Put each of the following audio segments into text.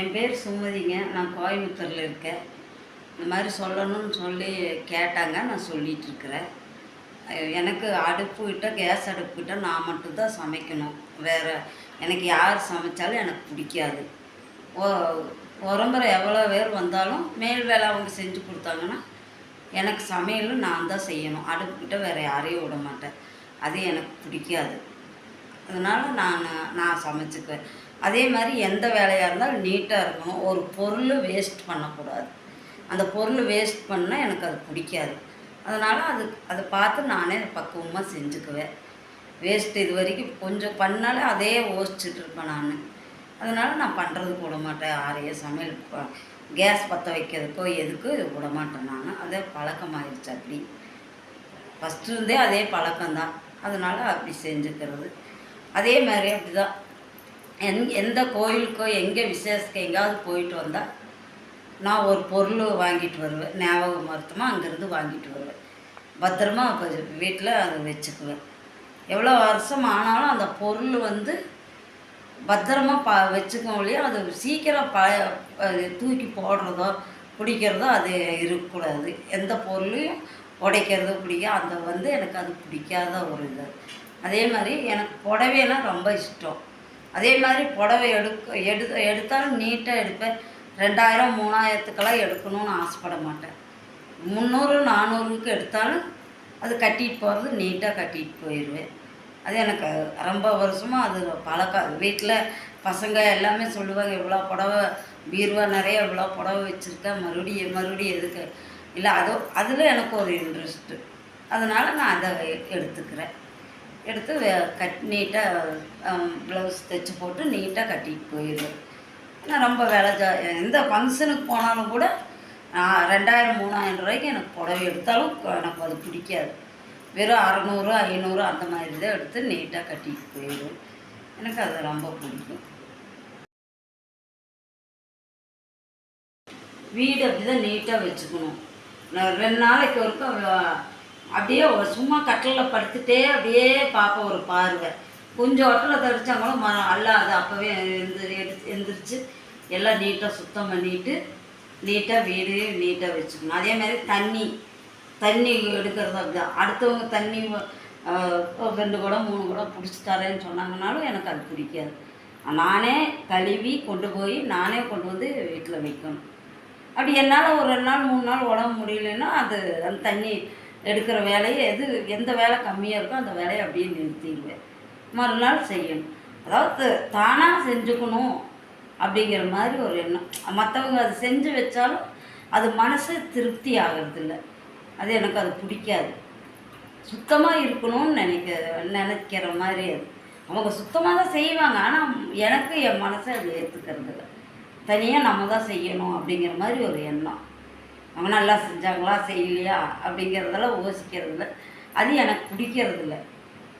என் பேர் சுமதிங்க. நான் கோயம்புத்தூரில் இருக்கேன். இந்த மாதிரி சொல்லணும்னு சொல்லி கேட்டாங்க. நான் சொல்லிட்டு இருக்கிறேன். எனக்கு அடுப்பு கிட்ட கேஸ் அடுப்பு கிட்ட நான் மட்டும்தான் சமைக்கணும். வேறு எனக்கு யார் சமைச்சாலும் எனக்கு பிடிக்காது. ஓ உரம்பரை எவ்வளோ பேர் வந்தாலும் மேல் வேலை அவங்க செஞ்சு கொடுத்தாங்கன்னா எனக்கு சமையலும் நான் தான் செய்யணும். அடுப்புக்கிட்ட வேறு யாரையும் விட மாட்டேன். அது எனக்கு பிடிக்காது. அதனால் நான் நான் சமைச்சுக்குவேன். அதே மாதிரி எந்த வேலையாக இருந்தாலும் நீட்டாக இருக்கணும். ஒரு பொருள் வேஸ்ட் பண்ணக்கூடாது. அந்த பொருள் வேஸ்ட் பண்ணால் எனக்கு அது பிடிக்காது. அதனால் அது அதை பார்த்து நானே பக்குவமாக செஞ்சுக்குவேன். வேஸ்ட் இது வரைக்கும் கொஞ்சம் பண்ணாலே அதே ஓசிச்சிட்ருப்பேன் நான். அதனால் நான் பண்ணுறது விட மாட்டேன். யாரையும் சமையல் கேஸ் பற்ற வைக்கிறதுக்கோ எதுக்கோ இது விட மாட்டேன் நான். அதே பழக்கமாயிருச்சு அப்படி. ஃபஸ்ட்டு இருந்தே அதே பழக்கம்தான். அதனால் அப்படி செஞ்சுக்கிறது. அதே மாதிரி அப்படி தான் எந் எந்த கோயிலுக்கோ எங்கே விசேஷத்துக்கு எங்கேயாவது போயிட்டு வந்தால் நான் ஒரு பொருள் வாங்கிட்டு வருவேன். ஞாபகமார்த்தமாக அங்கேருந்து வாங்கிட்டு வருவேன். பத்திரமா வீட்டில் அதை வச்சுக்குவேன். எவ்வளோ வருஷம் ஆனாலும் அந்த பொருள் வந்து பத்திரமா ப வச்சுக்கோ இல்லையா? அது சீக்கிரம் ப தூக்கி போடுறதோ பிடிக்கிறதோ அது இருக்கக்கூடாது. எந்த பொருளையும் உடைக்கிறதோ பிடிக்க அந்த வந்து எனக்கு அது பிடிக்காத ஒரு இது. அதே மாதிரி எனக்கு புடவையெல்லாம் ரொம்ப இஷ்டம். அதே மாதிரி புடவை எடுக்க எடு எடுத்தாலும் நீட்டாக எடுப்பேன். ரெண்டாயிரம் மூணாயிரத்துக்கெல்லாம் எடுக்கணும்னு ஆசைப்பட மாட்டேன். முந்நூறு நானூறுக்கு எடுத்தாலும் அது கட்டிட்டு போகிறது நீட்டாக கட்டிட்டு போயிடுவேன் அது எனக்கு ரொம்ப வருஷமாக அது பழக்கம் வீட்டில் பசங்க எல்லாமே சொல்லுவாங்க இவ்வளோ புடவை பீர்வா நிறைய இவ்வளோ புடவை வச்சுருக்கேன் மறுபடியும் மறுபடியும் எதுக்கு? இல்லை அது அதில் எனக்கு ஒரு இன்ட்ரெஸ்ட்டு அதனால் நான் அதை எடுத்துக்கிறேன். எடுத்து கட் நீட்டாக ப்ளவுஸ் தைச்சி போட்டு நீட்டாக கட்டிட்டு போயிடுவேன். நான் ரொம்ப வேலை ஜா எந்த ஃபங்க்ஷனுக்கு போனாலும் கூட நான் ரெண்டாயிரம் மூணாயிரம் ரூபாய்க்கு எனக்கு புடவை எடுத்தாலும் எனக்கு அது பிடிக்காது. வெறும் அறநூறு ஐநூறு அந்த மாதிரி தான் எடுத்து நீட்டாக கட்டிட்டு போயிடுவேன். எனக்கு அது ரொம்ப பிடிக்கும். வீடு அப்படி தான் நீட்டாக வச்சுக்கணும். நான் ரெண்டு நாளைக்கு ஒருக்க அப்படியே சும்மா கட்டிலில் படுத்துட்டே அப்படியே பார்ப்ப ஒரு பார்வை. கொஞ்சம் ஒட்டலை தடிச்சாங்களும் ம அல்லாது அப்போவே எழுந்து எடுத்து எல்லாம் நீட்டாக சுத்தம் பண்ணிட்டு நீட்டாக வீடு நீட்டாக வச்சுக்கணும். அதே மாதிரி தண்ணி தண்ணி எடுக்கிறது அப்படிதான். அடுத்தவங்க தண்ணி ரெண்டு குடம் மூணு குடம் பிடிச்சி தரேன்னு சொன்னாங்கனாலும் எனக்கு அது பிடிக்காது. நானே கழுவி கொண்டு போய் நானே கொண்டு வந்து வீட்டில் வைக்கணும். அப்படி என்னால் ஒரு ரெண்டு நாள் மூணு நாள் உடம்பு முடியலன்னா அது அந்த தண்ணி எடுக்கிற வேலையை எது எந்த வேலை கம்மியாக இருக்கோ அந்த வேலையை அப்படியே நிறுத்திடுவேன். மறுநாள் செய்யணும். அதாவது தானாக செஞ்சுக்கணும் அப்படிங்கிற மாதிரி ஒரு எண்ணம். மற்றவங்க அது செஞ்சு வச்சாலும் அது மனசு திருப்தி ஆகிறதில்ல. அது எனக்கு அது பிடிக்காது. சுத்தமாக இருக்கணும்னு நினைக்க நினைக்கிற மாதிரி அது. அவங்க சுத்தமாக தான் செய்வாங்க. ஆனால் எனக்கு என் மனசை அது ஏற்றுக்கிறது இல்லை தனியாக நம்ம தான் செய்யணும் அப்படிங்கிற மாதிரி ஒரு எண்ணம். அவங்க நல்லா செஞ்சாங்களா செய்யலையா அப்படிங்கிறதெல்லாம் யோசிக்கிறது இல்லை அது எனக்கு பிடிக்கிறது இல்லை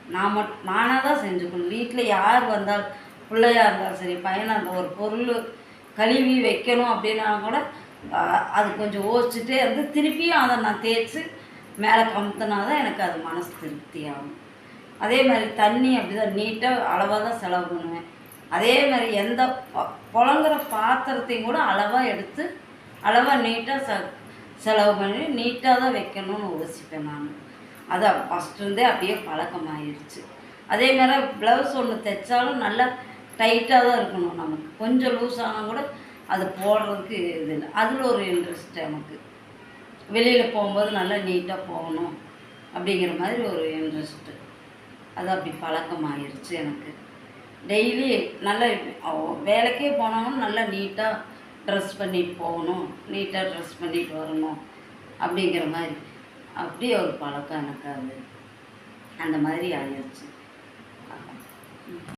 நான் மட் நானாக தான் செஞ்சுக்கணும். வீட்டில் யார் வந்தால் பிள்ளையா இருந்தாலும் சரி பையனாக இருந்தால் ஒரு பொருள் கழுவி வைக்கணும் அப்படின்னா கூட அது கொஞ்சம் ஓசிச்சுட்டே இருந்து திருப்பியும் அதை நான் தேய்ச்சி மேலே கமுத்தினா தான் எனக்கு அது மனசு திருப்தி ஆகும் அதே மாதிரி தண்ணி அப்படி தான் நீட்டாக அளவாக தான் செலவு பண்ணுவேன். அதே மாதிரி எந்த ப- பாத்திரத்தையும் கூட அளவாக எடுத்து அளவாக நீட்டாக ச செலவு பண்ணி நீட்டாக தான் வைக்கணும்னு யோசிப்பேன் நான். அது ஃபஸ்ட்டு இருந்தே அப்படியே பழக்கமாயிருச்சு. அதே மாதிரி ப்ளவுஸ் ஒன்று தைச்சாலும் நல்லா டைட்டாக தான் இருக்கணும் நமக்கு. கொஞ்சம் லூஸ் ஆனால் கூட அது போடுறதுக்கு இது இல்லை. அதில் ஒரு இன்ட்ரெஸ்ட் எனக்கு. வெளியில் போகும்போது நல்லா நீட்டாக போகணும் அப்படிங்கிற மாதிரி ஒரு இன்ட்ரெஸ்ட்டு அது அப்படி பழக்கமாயிருச்சு எனக்கு. டெய்லி நல்ல வேலைக்கே போனாலும் நல்லா நீட்டாக ட்ரெஸ் பண்ணிட்டு போகணும். நீட்டாக ட்ரெஸ் பண்ணிட்டு வரணும். அப்படிங்கிற மாதிரி. அப்படியே ஒரு பழக்கம் எனக்கு அது. அந்த மாதிரி ஆயிடுச்சு.